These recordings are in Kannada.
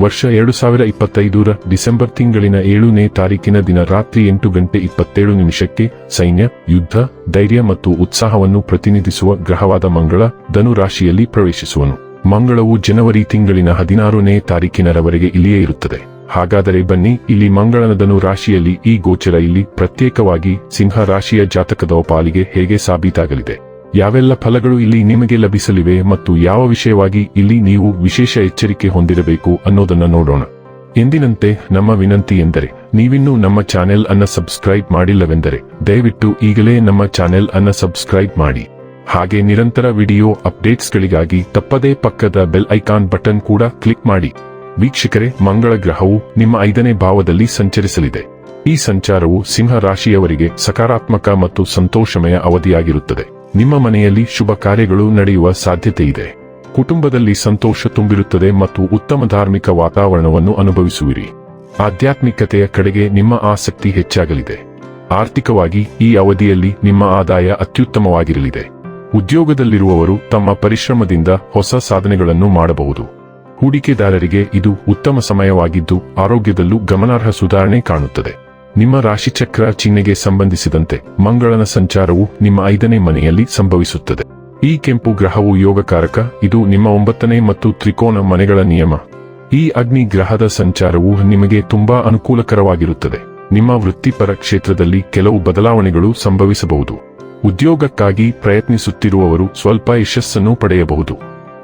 ವರ್ಷ ಎರಡು ಸಾವಿರ ಇಪ್ಪತ್ತೈದರ ಡಿಸೆಂಬರ್ ತಿಂಗಳಿನ ಏಳನೇ ತಾರೀಕಿನ ದಿನ ರಾತ್ರಿ ಎಂಟು ಗಂಟೆ ಇಪ್ಪತ್ತೇಳು ನಿಮಿಷಕ್ಕೆ ಸೈನ್ಯ, ಯುದ್ಧ, ಧೈರ್ಯ ಮತ್ತು ಉತ್ಸಾಹವನ್ನು ಪ್ರತಿನಿಧಿಸುವ ಗ್ರಹವಾದ ಮಂಗಳ ಧನು ರಾಶಿಯಲ್ಲಿ ಪ್ರವೇಶಿಸುವನು. ಮಂಗಳವು ಜನವರಿ ತಿಂಗಳಿನ ಹದಿನಾರನೇ ತಾರೀಕಿನರವರೆಗೆ ಇಲ್ಲಿಯೇ ಇರುತ್ತದೆ. ಹಾಗಾದರೆ ಬನ್ನಿ, ಇಲ್ಲಿ ಮಂಗಳನ ರಾಶಿಯಲ್ಲಿ ಈ ಗೋಚರ ಇಲ್ಲಿ ಪ್ರತ್ಯೇಕವಾಗಿ ಸಿಂಹ ರಾಶಿಯ ಜಾತಕದ ಪಾಲಿಗೆ ಹೇಗೆ ಸಾಬೀತಾಗಲಿದೆ? ಯಾವೆಲ್ಲ ಫಲಗಳು ಇಲ್ಲಿ ನಿಮಗೆ ಲಭಿಸಲಿವೆ ಮತ್ತು ಯಾವ ವಿಷಯವಾಗಿ ಇಲ್ಲಿ ನೀವು ವಿಶೇಷ ಎಚ್ಚರಿಕೆ ಹೊಂದಿರಬೇಕು ಅನ್ನೋದನ್ನ ನೋಡೋಣ. ಎಂದಿನಂತೆ, ನಮ್ಮ ವಿನಂತಿ ಎಂದರೆ, ನೀವಿನ್ನೂ ನಮ್ಮ ಚಾನೆಲ್ ಅನ್ನ ಸಬ್ಸ್ಕ್ರೈಬ್ ಮಾಡಿಲ್ಲವೆಂದರೆ, ದಯವಿಟ್ಟು ಈಗಲೇ ನಮ್ಮ ಚಾನೆಲ್ ಅನ್ನ ಸಬ್ಸ್ಕ್ರೈಬ್ ಮಾಡಿ. ಹಾಗೆ ನಿರಂತರ ವಿಡಿಯೋ ಅಪ್ಡೇಟ್ಸ್ಗಳಿಗಾಗಿ ತಪ್ಪದೇ ಪಕ್ಕದ ಬೆಲ್ ಐಕಾನ್ ಬಟನ್ ಕೂಡ ಕ್ಲಿಕ್ ಮಾಡಿ. ವೀಕ್ಷಕರೇ, ಮಂಗಳ ಗ್ರಹವು ನಿಮ್ಮ ಐದನೇ ಭಾವದಲ್ಲಿ ಸಂಚರಿಸಲಿದೆ. ಈ ಸಂಚಾರವು ಸಿಂಹ ರಾಶಿಯವರಿಗೆ ಸಕಾರಾತ್ಮಕ ಮತ್ತು ಸಂತೋಷಮಯ ಅವಧಿಯಾಗಿರುತ್ತದೆ. ನಿಮ್ಮ ಮನೆಯಲ್ಲಿ ಶುಭ ಕಾರ್ಯಗಳು ನಡೆಯುವ ಸಾಧ್ಯತೆ ಇದೆ. ಕುಟುಂಬದಲ್ಲಿ ಸಂತೋಷ ತುಂಬಿರುತ್ತದೆ ಮತ್ತು ಉತ್ತಮ ಧಾರ್ಮಿಕ ವಾತಾವರಣವನ್ನು ಅನುಭವಿಸುವಿರಿ. ಆಧ್ಯಾತ್ಮಿಕತೆಯ ಕಡೆಗೆ ನಿಮ್ಮ ಆಸಕ್ತಿ ಹೆಚ್ಚಾಗಲಿದೆ. ಆರ್ಥಿಕವಾಗಿ ಈ ಅವಧಿಯಲ್ಲಿ ನಿಮ್ಮ ಆದಾಯ ಅತ್ಯುತ್ತಮವಾಗಿರಲಿದೆ. ಉದ್ಯೋಗದಲ್ಲಿರುವವರು ತಮ್ಮ ಪರಿಶ್ರಮದಿಂದ ಹೊಸ ಸಾಧನೆಗಳನ್ನು ಮಾಡಬಹುದು. ಹೂಡಿಕೆದಾರರಿಗೆ ಇದು ಉತ್ತಮ ಸಮಯವಾಗಿದ್ದು ಆರೋಗ್ಯದಲ್ಲೂ ಗಮನಾರ್ಹ ಸುಧಾರಣೆ ಕಾಣುತ್ತದೆ. ನಿಮ್ಮ ರಾಶಿಚಕ್ರ ಚಿಹ್ನೆಗೆ ಸಂಬಂಧಿಸಿದಂತೆ ಮಂಗಳನ ಸಂಚಾರವು ನಿಮ್ಮ ಐದನೇ ಮನೆಯಲ್ಲಿ ಸಂಭವಿಸುತ್ತದೆ. ಈ ಕೆಂಪು ಗ್ರಹವು ಯೋಗಕಾರಕ, ಇದು ನಿಮ್ಮ ಒಂಬತ್ತನೇ ಮತ್ತು ತ್ರಿಕೋನ ಮನೆಗಳ ನಿಯಮ. ಈ ಅಗ್ನಿ ಗ್ರಹದ ಸಂಚಾರವು ನಿಮಗೆ ತುಂಬಾ ಅನುಕೂಲಕರವಾಗಿರುತ್ತದೆ. ನಿಮ್ಮ ವೃತ್ತಿಪರ ಕ್ಷೇತ್ರದಲ್ಲಿ ಕೆಲವು ಬದಲಾವಣೆಗಳು ಸಂಭವಿಸಬಹುದು. ಉದ್ಯೋಗಕ್ಕಾಗಿ ಪ್ರಯತ್ನಿಸುತ್ತಿರುವವರು ಸ್ವಲ್ಪ ಯಶಸ್ಸನ್ನು ಪಡೆಯಬಹುದು.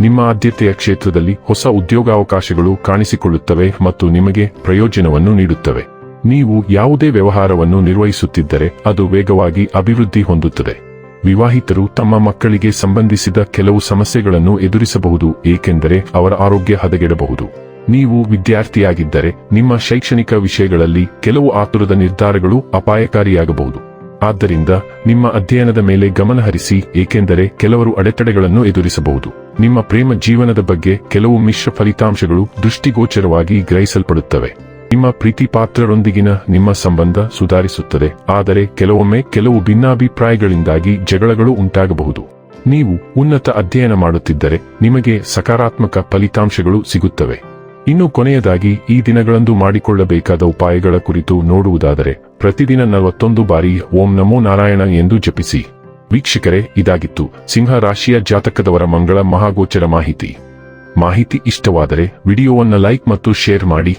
ನಿಮ್ಮ ಆದ್ಯತೆಯ ಕ್ಷೇತ್ರದಲ್ಲಿ ಹೊಸ ಉದ್ಯೋಗಾವಕಾಶಗಳು ಕಾಣಿಸಿಕೊಳ್ಳುತ್ತವೆ ಮತ್ತು ನಿಮಗೆ ಪ್ರಯೋಜನವನ್ನು ನೀಡುತ್ತವೆ. ನೀವು ಯಾವುದೇ ವ್ಯವಹಾರವನ್ನು ನಿರ್ವಹಿಸುತ್ತಿದ್ದರೆ ಅದು ವೇಗವಾಗಿ ಅಭಿವೃದ್ಧಿ ಹೊಂದುತ್ತದೆ. ವಿವಾಹಿತರು ತಮ್ಮ ಮಕ್ಕಳಿಗೆ ಸಂಬಂಧಿಸಿದ ಕೆಲವು ಸಮಸ್ಯೆಗಳನ್ನು ಎದುರಿಸಬಹುದು, ಏಕೆಂದರೆ ಅವರ ಆರೋಗ್ಯ ಹದಗೆಡಬಹುದು. ನೀವು ವಿದ್ಯಾರ್ಥಿಯಾಗಿದ್ದರೆ ನಿಮ್ಮ ಶೈಕ್ಷಣಿಕ ವಿಷಯಗಳಲ್ಲಿ ಕೆಲವು ಆತುರದ ನಿರ್ಧಾರಗಳು ಅಪಾಯಕಾರಿಯಾಗಬಹುದು. ಆದ್ದರಿಂದ ನಿಮ್ಮ ಅಧ್ಯಯನದ ಮೇಲೆ ಗಮನಹರಿಸಿ ಏಕೆಂದರೆ ಕೆಲವರು ಅಡೆತಡೆಗಳನ್ನು ಎದುರಿಸಬಹುದು. ನಿಮ್ಮ ಪ್ರೇಮ ಜೀವನದ ಬಗ್ಗೆ ಕೆಲವು ಮಿಶ್ರ ಫಲಿತಾಂಶಗಳು ದೃಷ್ಟಿಗೋಚರವಾಗಿ ಗ್ರಹಿಸಲ್ಪಡುತ್ತವೆ. ನಿಮ್ಮ ಪ್ರೀತಿ ಪಾತ್ರರೊಂದಿಗಿನ ನಿಮ್ಮ ಸಂಬಂಧ ಸುಧಾರಿಸುತ್ತದೆ. ಆದರೆ ಕೆಲವೊಮ್ಮೆ ಕೆಲವು ಭಿನ್ನಾಭಿಪ್ರಾಯಗಳಿಂದಾಗಿ ಜಗಳಗಳು ಉಂಟಾಗಬಹುದು. ನೀವು ಉನ್ನತ ಅಧ್ಯಯನ ಮಾಡುತ್ತಿದ್ದರೆ ನಿಮಗೆ ಸಕಾರಾತ್ಮಕ ಫಲಿತಾಂಶಗಳು ಸಿಗುತ್ತವೆ. ಇನ್ನು ಕೊನೆಯದಾಗಿ, ಈ ದಿನಗಳಂದು ಮಾಡಿಕೊಳ್ಳಬೇಕಾದ ಉಪಾಯಗಳ ಕುರಿತು ನೋಡುವುದಾದರೆ, ಪ್ರತಿದಿನ ನಲವತ್ತೊಂದು ಬಾರಿ ಓಂ ನಮೋ ನಾರಾಯಣ ಎಂದು ಜಪಿಸಿ. ವೀಕ್ಷಕರೇ, ಇದಾಗಿತ್ತು ಸಿಂಹ ರಾಶಿಯ ಜಾತಕದವರ ಮಂಗಳ ಮಹಾಗೋಚರ ಮಾಹಿತಿ. ಮಾಹಿತಿ ಇಷ್ಟವಾದರೆ ವಿಡಿಯೋವನ್ನು ಲೈಕ್ ಮತ್ತು ಶೇರ್ ಮಾಡಿ.